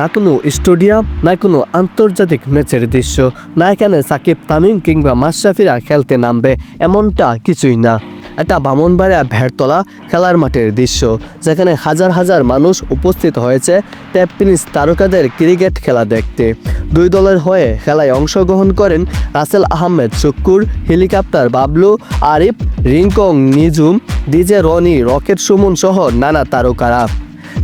না কোনো স্টেডিয়াম, না কোনো আন্তর্জাতিক ম্যাচের দৃশ্য, না এখানে সাকিব, তামিম কিংবা মাশরাফিরা খেলতে নামবে, এমনটা কিছুই না। এটা বামনবাড়িয়া ভেড়তলা খেলার মাঠের দৃশ্য, যেখানে হাজার হাজার মানুষ উপস্থিত হয়েছে টেপিনিস তারকাদের ক্রিকেট খেলা দেখতে। দুই দলের হয়ে খেলায় অংশগ্রহণ করেন Russell Ahmed Shukkur helicopter Bablu, Arif, Rinkong Nijum DJ Rony, rocket Sumon সহ নানা তারকারা।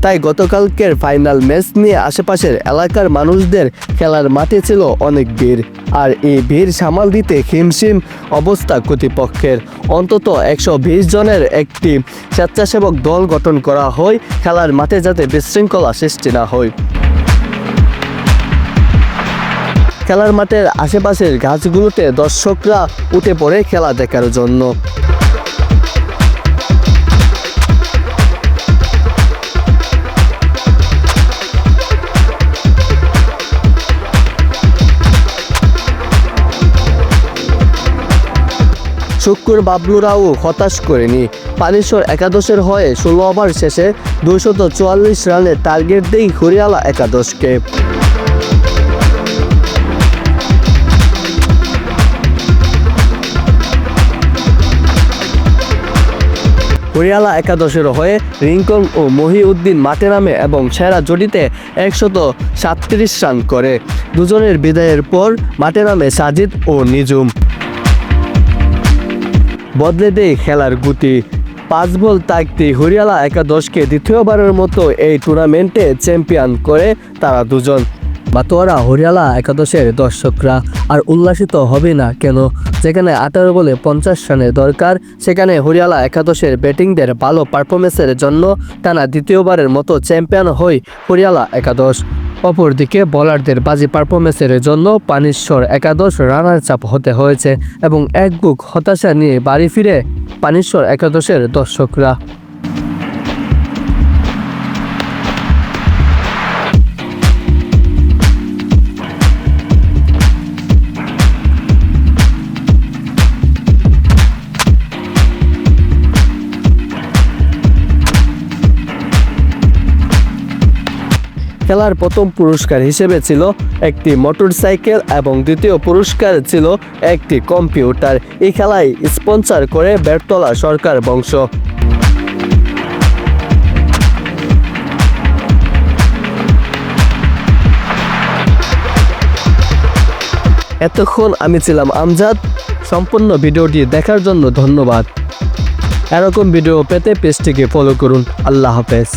তাই গতকালকের ফাইনাল ম্যাচ নিয়ে আশেপাশের এলাকার মানুষদের খেলার মাঠে ছিল অনেক ভিড়। আর এই ভিড় সামাল দিতে হিমশিম অবস্থা কর্তৃপক্ষের। অন্তত একশো বিশ জনের একটি স্বেচ্ছাসেবক দল গঠন করা হয়, খেলার মাঠে যাতে বিশৃঙ্খলা সৃষ্টি না হয়। খেলার মাঠের আশেপাশের গাছগুলোতে দর্শকরা উঠে পড়ে খেলা দেখার জন্য। শুক্কুর বাবলুরাও হতাশ করেনি। পানিশ্বর একাদশের হয়ে ষোলো ওভার শেষে দুশত চুয়াল্লিশ রানের টার্গেট দেই হরিয়ালা একাদশকে। হরিয়ালা একাদশের হয়ে রিঙ্কন ও মহিউদ্দিন মাঠে নামে এবং সেরা জুটিতে একশত সাতত্রিশ রান করে। দুজনের বিদায়ের পর মাঠে নামে সাজিদ ও নিজুম বদলে দেয় খেলার গুটি পাঁচ বল তাকতে হরিয়ালা একাদশকে দ্বিতীয়বারের মতো এই টুর্নামেন্টে চ্যাম্পিয়ন করে তারা দুজন। মাতোয়ারা হরিয়ালা একাদশের দর্শকরা, আর উল্লাসিত হবে না কেন? যেখানে আঠারো বলে পঞ্চাশ রানের দরকার, সেখানে হরিয়ালা একাদশের ব্যাটিংদের ভালো পারফরমেন্সের জন্য টানা দ্বিতীয়বারের মতো চ্যাম্পিয়ন হয় হরিয়ালা একাদশ। অপরদিকে বোলারদের বাজি পারফরমেন্সের জন্য পানিশ্বর একাদশ রানার চাপ হতে হয়েছে এবং এক বুক হতাশা নিয়ে বাড়ি ফিরে পানিশ্বর একাদশের দর্শকরা। খেলার প্রথম পুরস্কার হিসেবে ছিল একটি মোটরসাইকেল এবং দ্বিতীয় পুরস্কার ছিল একটি কম্পিউটার। এই খেলায় স্পন্সর করে বেরতলা সরকার বংশ। এতক্ষণ আমি ছিলাম আমজাদ। সম্পূর্ণ ভিডিওটি দেখার জন্য ধন্যবাদ। এরকম ভিডিও পেতে পেজটিকে ফলো করুন। আল্লাহ হাফেজ।